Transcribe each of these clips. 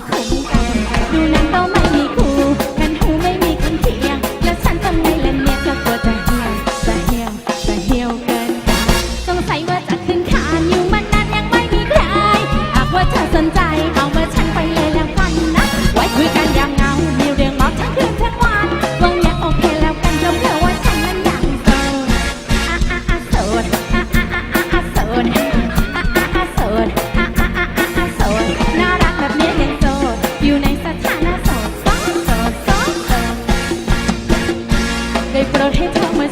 Michael.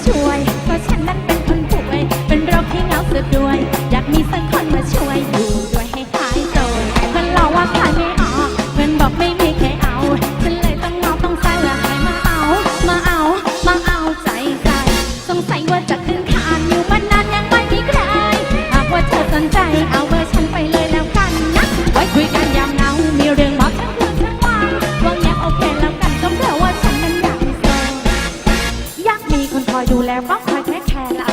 ช่วยเพราะฉันนั้นเป็นคนป่วย เป็นโรคที่เหงาเสียด้วย อยากมีสักคน 没ม่